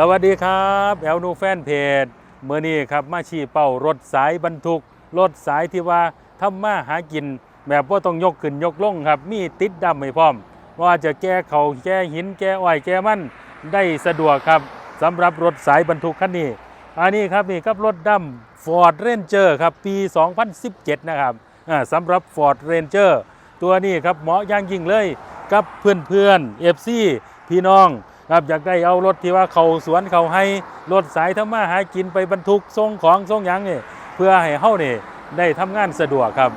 สวัสดีครับแอลนูแฟนเพจเมื่อนี้ครับมาชี้เป้ารถสายบรรทุก รถสายที่ว่าทำมาหากิน แบบว่าต้องยกขึ้นยกลงครับ มีติดดำให้พร้อม ว่าจะแก้เขาแก้หินแก้อ้อยแก้มันได้สะดวกครับสำหรับรถสายบรรทุกคันนี้ อันนี้ครับนี่ครับรถดำ Ford Ranger ครับปี 2017 นะครับอ่าสำหรับ Ford Ranger ตัวนี้ครับเหมาะอย่างยิ่งเลยกับเพื่อนเพื่อนๆ FC พี่น้อง ครับอยากได้เอารถที่ว่าเขาสวนเขาให้รถสายทำมาหากินไปบรรทุกส่งของส่งยังนี่เพื่อให้เฮานี่ได้ทำงานสะดวกครับ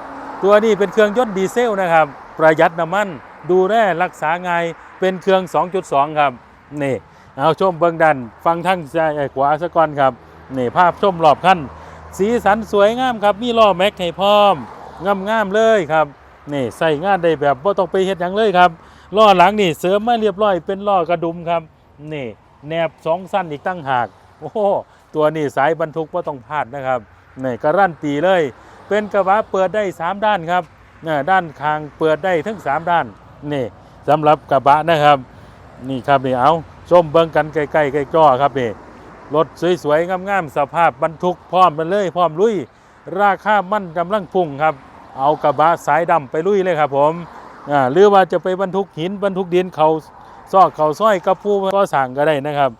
ตัวนี้เป็นเครื่องยนต์ดีเซลนะครับ ประหยัดน้ำมันดูแลรักษาง่ายเป็นเครื่อง 2.2 ครับนี่เอาชมเบื้องดันฟังทั้งซ้ายขวาซะก่อนครับนี่ภาพชมรอบขั้นสีสันสวยงามครับ มีล้อแม็กให้พร้อมงามงามๆเลยครับนี่ใส่งานได้แบบว่าต้องไปเฮ็ดหยังเลยครับ ล้อหลังนี่เสริมมาเรียบร้อยเป็นล้อกระดุมครับ นี่แนบสองสั้นอีกตั้งหาก โอ้โหตัวนี้สายบรรทุกว่าต้องพลาดนะครับนี่การันตีเลย เป็นกระบะเปิดได้ 3 ด้านครับน่ด้านข้างเปิดได้ทั้ง 3 ด้านนี่สำหรับกระบะนะครับ นี่ครับนี่เอาชมเบิ้งกันใกล้ๆใกล้จ้อครับนี่รถสวยๆงามๆสภาพบรรทุกพร้อมกันเลย พร้อมลุย ราคามั่นกำลังพุ่งครับ เอากระบะสายดำไปลุยเลยครับผม หรือว่าจะไปบรรทุกหินบรรทุกดินเขาซอกเขาซ้อยกระปูก็สั่งก็ได้นะครับ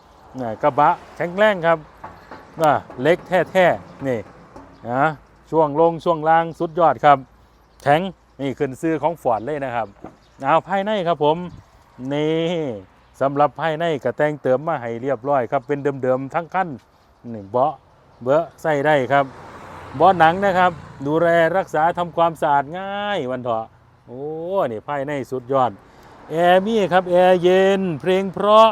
กระบะแข็งแรงครับเล็กแท้ๆนี่นะช่วงลงช่วงล่างสุดยอดครับ แข็งนี่ขึ้นซื้อของฟอร์ดเลยนะครับเอาภายในครับผมนี่สำหรับภายในกระแต่งเติมมาให้เรียบร้อยครับ เป็นเดิมๆทั้งคันนี่เบาะเบอะใส่ได้ครับเบาะหนังนะครับ ดูแลรักษาทำความสะอาดง่ายวันเถาะ โอ้ นี่ภายในสุดยอด แอร์มี่ครับ แอร์เย็น เพลงเพราะ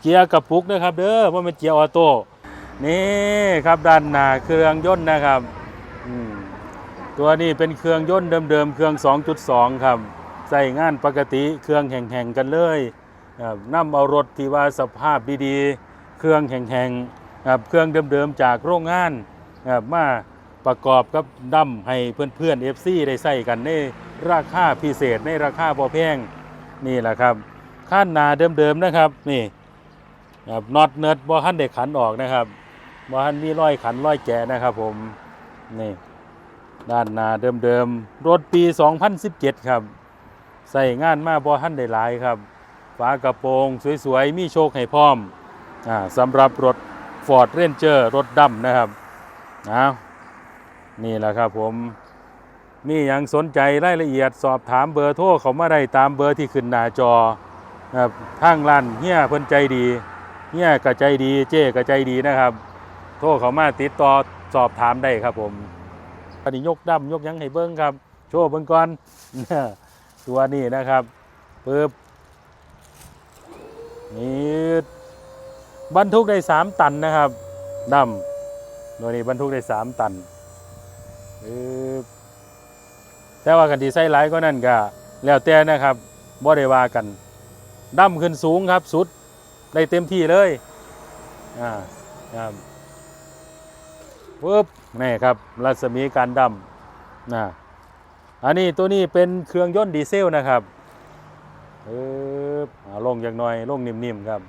เกียร์กระปุกนะครับ เด้อว่าเป็นเกียร์ออโต้ นี่ครับด้านหน้าเครื่องยนต์นะครับ ตัวนี้เป็นเครื่องยนต์เดิมๆ เครื่อง 2.2 ครับ ใส่งานปกติ เครื่องแห่งๆ กันเลยครับนำเอารถที่ว่าสภาพดีๆ เครื่องแห่งๆ เครื่องเดิมๆ จากโรงงานมาประกอบกับดั้มให้เพื่อนๆ FC ได้ใส่กันใน ราคาพิเศษในราคาพอแพงนี่แหละครับขั้นนาเดิมๆนะครับนี่ครับน็อตเนิร์ดบอฮันเด็กขันออกนะครับบอฮันมีร้อยขันร้อยแกะนะครับผมนี่ด้านนาเดิมๆรถปี 2017 ครับ ใส่งานมาบอท่านได้หลายครับฝากระโปรงสวยๆ มีโชคให้พร้อมอ่าสำหรับรถ Ford Ranger รถดำนะครับเอานี่แหละครับผม มีอย่างสนใจรายละเอียดสอบถามเบอร์โทรเขามาได้ตามเบอร์ที่ขึ้นหน้าจอครับทางร้านเฮียเพิ่นใจดีเฮียก็ใจดีเจ้ก็ใจดีนะครับ โทรเขามาติดต่อสอบถามได้ครับผมอันนี้ยกดำยกยังให้เบิ้งครับ โชว์เบิ้งก่อนตัวนี้นะครับปึ๊บนี่บรรทุกได้สามตันนะครับดำตัวนี้บรรทุกได้สามตันปึ๊บ แต่ว่ากันดีไซน์หลก็นั่นก็แล้วแต่นะครับบ่ได้ว่ากันดำขึ้นสูงครับสุดได้เต็มที่เลยอ่าครับปุ๊บนี่ครับรัศมีการดำนะอันนี้ตัวนี้เป็นเครื่องยนต์ดีเซลนะครับปึ๊บเอาลงอย่างน้อยลงนิ่มๆครับ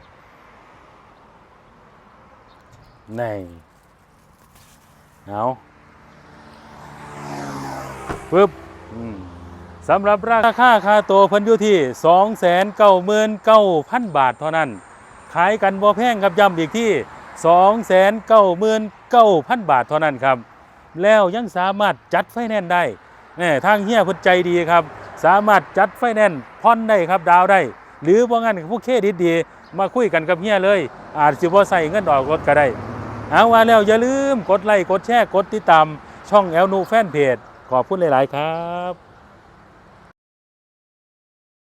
นี่เอาปึ๊บ สำหรับราคาค่าตัวเพันอยู่ที่ 299,000 บาทเท่านั้น ขายกันบ่แพงครับย้ำอีกที่ 299,000 บาทเท่านั้นครับ แล้วยังสามารถจัดไฟแนนซ์ได้แน่ทางเฮียพุ่นใจดีครับ สามารถจัดไฟแนนซ์ผ่อนได้ครับดาวได้ หรือว่างั้นผู้เครดิตดี มาคุยกันกับเฮียเลย อาจสิบ่ใส่เงินออกรถก็ได้ เอาว่าแล้วอย่าลืมกดไลค์กดแชร์กดติดตามช่องแอลนูแฟนเพจ ขอบคุณหลาย ๆ ครับ